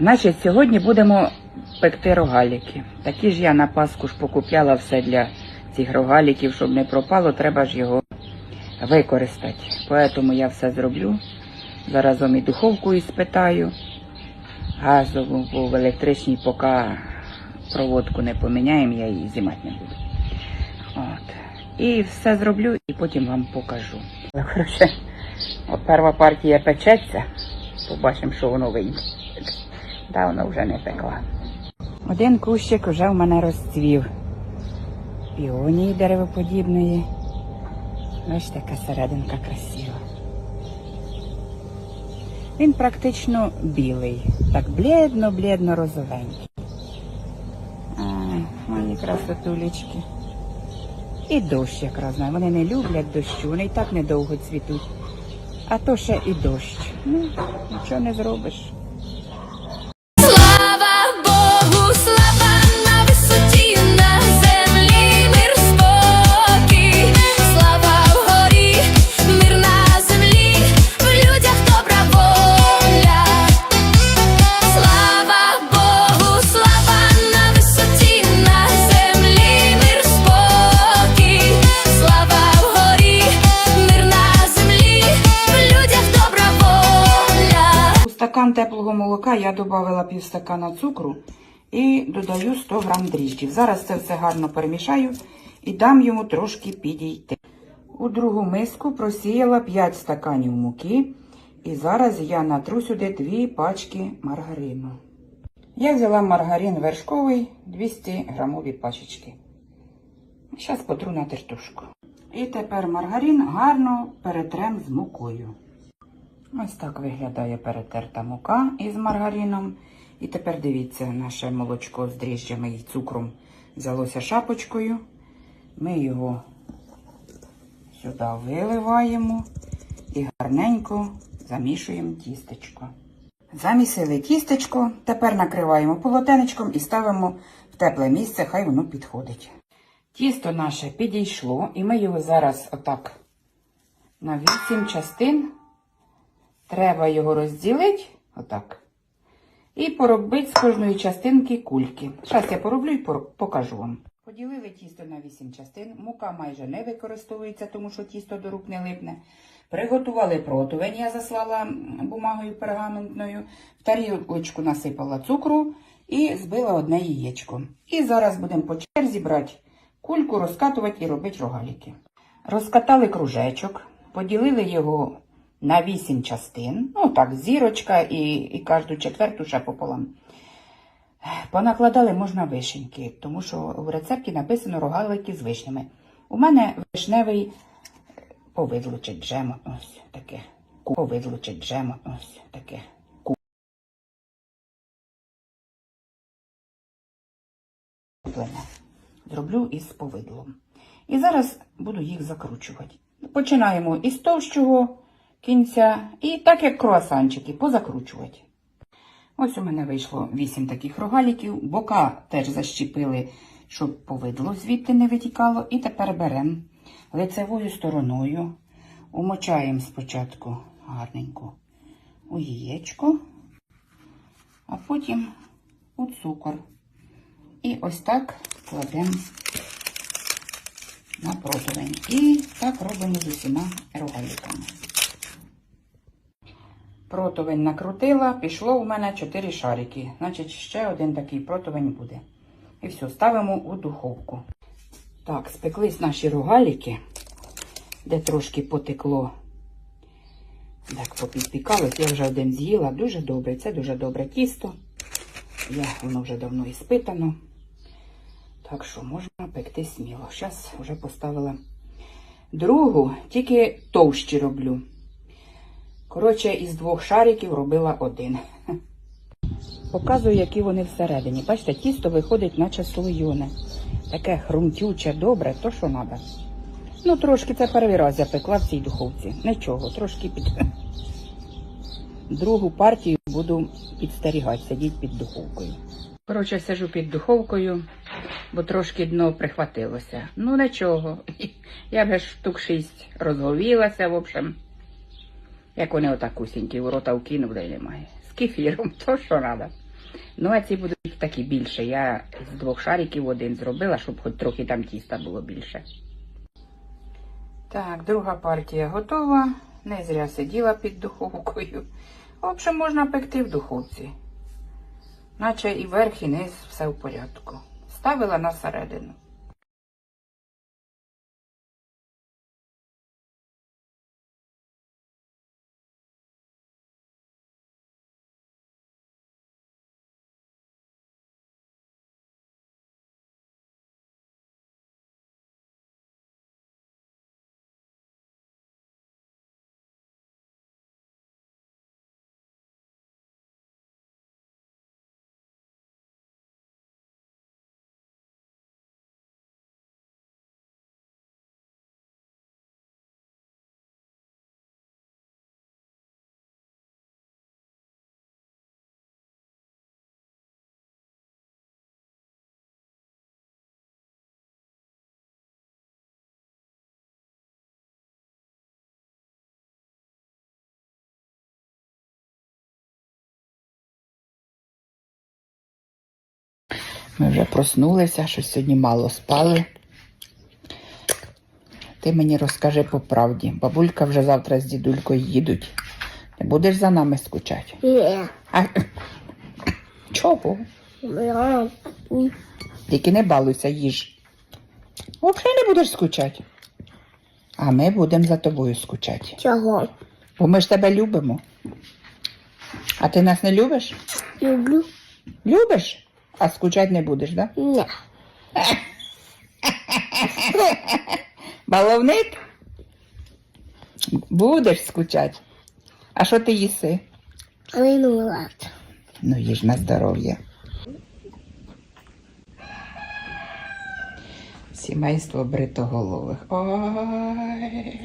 Значить, сьогодні будемо пекти рогаліки. Такі ж я на Пасху ж покупляла все для цих рогаліків, щоб не пропало, треба ж його використати. Тому я все зроблю. Заразом і духовку іспитаю. Газову, бо в електричній поки проводку не поміняємо, я її знімати не буду. От. І все зроблю і потім вам покажу. Коротше, от перша партія печеться. Побачимо, що воно вийде. Давно вже не пекла. Один кущик вже в мене розцвів. Піонії деревоподібної. Ось така серединка красива. Він практично білий, так блідно-блідно розовенький. Мої красотулечки. І дощ якраз знаю. Вони не люблять дощу, вони і так недовго цвітуть. А то ще і дощ. Ну, нічого не зробиш. Теплого молока я додала півстакана цукру і додаю 100 грам дріжджів. Зараз це все гарно перемішаю і дам йому трошки підійти. У другу миску просіяла 5 стаканів муки. І зараз я натру сюди 2 пачки маргарину. Я взяла маргарин вершковий 200 грамові пачечки. Зараз потру на тертушку. І тепер маргарин гарно перетрем з мукою. Ось так виглядає перетерта мука із маргарином. І тепер дивіться, наше молочко з дріжджами і цукром взялося шапочкою. Ми його сюди виливаємо і гарненько замішуємо тістечко. Замісили тістечко, тепер накриваємо полотенечком і ставимо в тепле місце, хай воно підходить. Тісто наше підійшло, і ми його зараз отак на 8 частин Треба його розділити, отак. І поробити з кожної частинки кульки. Зараз я пороблю і покажу вам. Поділили тісто на 8 частин. Мука майже не використовується, тому що тісто до рук не липне. Приготували противень, я заслала бумагою пергаментною. В тарілочку насипала цукру і збила одне яєчко. І зараз будемо по черзі брати кульку, розкатувати і робити рогаліки. Розкатали кружечок, поділили його на вісім частин. Ну так, зірочка і, і кожну четверту ще пополам. Понакладали можна вишеньки, тому що в рецепті написано рогалики з вишнями. У мене вишневий повидло чи джем, ось таке. Повидло чи джем, ось таке. Зроблю із повидлом. І зараз буду їх закручувати. Починаємо із товщого кінця і так як круасанчики позакручувати. Ось у мене вийшло 8 таких рогаліків. Бока теж защепили, щоб повидло звідти не витікало. І тепер беремо лицевою стороною, умочаємо спочатку гарненько у яєчко, а потім у цукор. І ось так кладемо на противень. І так робимо з усіма рогаліками. Противень накрутила, пішло у мене 4 шарики. Значить, ще один такий противень буде. І все, ставимо у духовку. Так, спеклись наші рогаліки, де трошки потекло. Так, попідпікалось. Я вже один з'їла. Дуже добре. Це дуже добре тісто. Я, воно вже давно іспитано. Так що можна пекти сміло. Зараз вже поставила другу, тільки товщі роблю. Коротше, із двох шариків робила один. Показую, які вони всередині. Бачите, тісто виходить, наче слоєне. Таке хрумтюче, добре, то що треба. Ну, трошки це перший раз я пекла в цій духовці. Нічого, трошки під. Другу партію буду підстерігати, сидіти під духовкою. Коротше, сижу під духовкою, бо трошки дно прихватилося. Ну, нічого. Я вже штук шість розговілася, в общем. Як вони отак усінькі в рота вкинули, немає. З кефіром, то що треба. Ну, а ці будуть такі більше. Я з двох шариків один зробила, щоб хоч трохи там тіста було більше. Так, друга партія готова. Не зря сиділа під духовкою. В общем, можна пекти в духовці. Наче і верх, і низ все в порядку. Ставила на середину. Ми вже проснулися, щось сьогодні мало спали. Ти мені розкажи по правді. Бабулька вже завтра з дідулькою їдуть. Ти будеш за нами скучати? Ні. А... Чого? Я Тільки не балуйся, їж. Взагалі не будеш скучати. А ми будемо за тобою скучати. Чого? Бо ми ж тебе любимо. А ти нас не любиш? Люблю. Любиш? А скучати не будеш? Да? Ні. Баловник? Будеш скучати. А що ти їси? Линуват. Ну, їж на здоров'я. Сімейство бритоголових. Ой.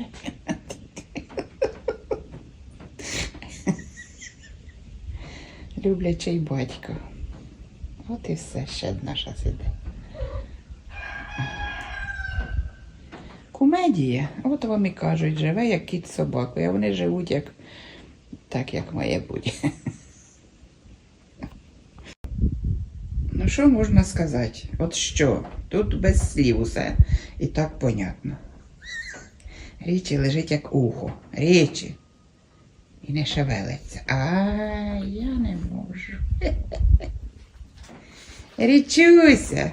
Люблячий батько. От і все, ще одна щас іде. Кумедія. От вам і кажуть, живе як кіт з собакою, а вони живуть як так, як має бути. Ну, що можна сказати? От що? Тут без слів усе. І так понятно. Річі лежить як ухо. Річі. І не шевелиться. А я не можу. Річуся.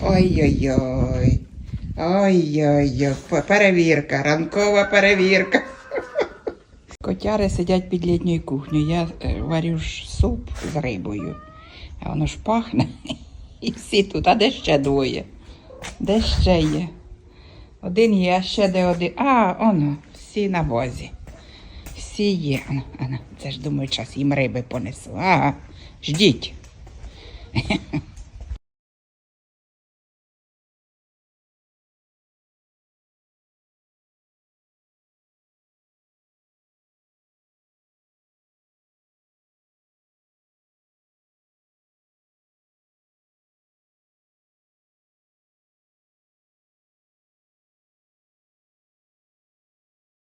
Ой-ой-ой. Ой-ой-ой. Перевірка, ранкова перевірка. Котяри сидять під літньою кухнею. Я е, варю суп з рибою. А воно ж пахне. І всі тут, а де ще двоє? Де ще є? Один є, а ще де один. А, оно, всі на базі. Всі є. Ана, ана, Це ж думаю, час їм риби понесу. Ага, ждіть.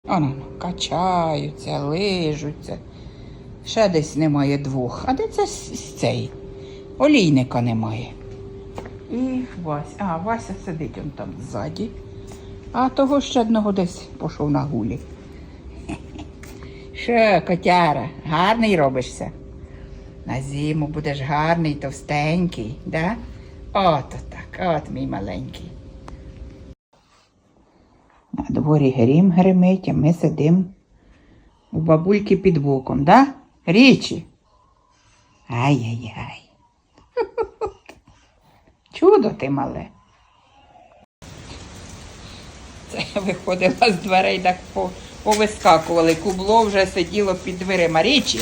Оно, качаються, лижуться. Ще десь немає двох. А де це цей? Олійника немає. І Вася. А, Вася сидить он там ззаді. А того ще одного десь пішов на гулі. Що, котяра, гарний робишся? На зиму будеш гарний, товстенький, да? От так, от мій маленький. На дворі грім гримить, а ми сидимо у бабульки під боком, да? Річі. Ай-яй-яй. Чудо ти мале. Це виходила з дверей, так повискакували. Кубло вже сиділо під дверима. Річі.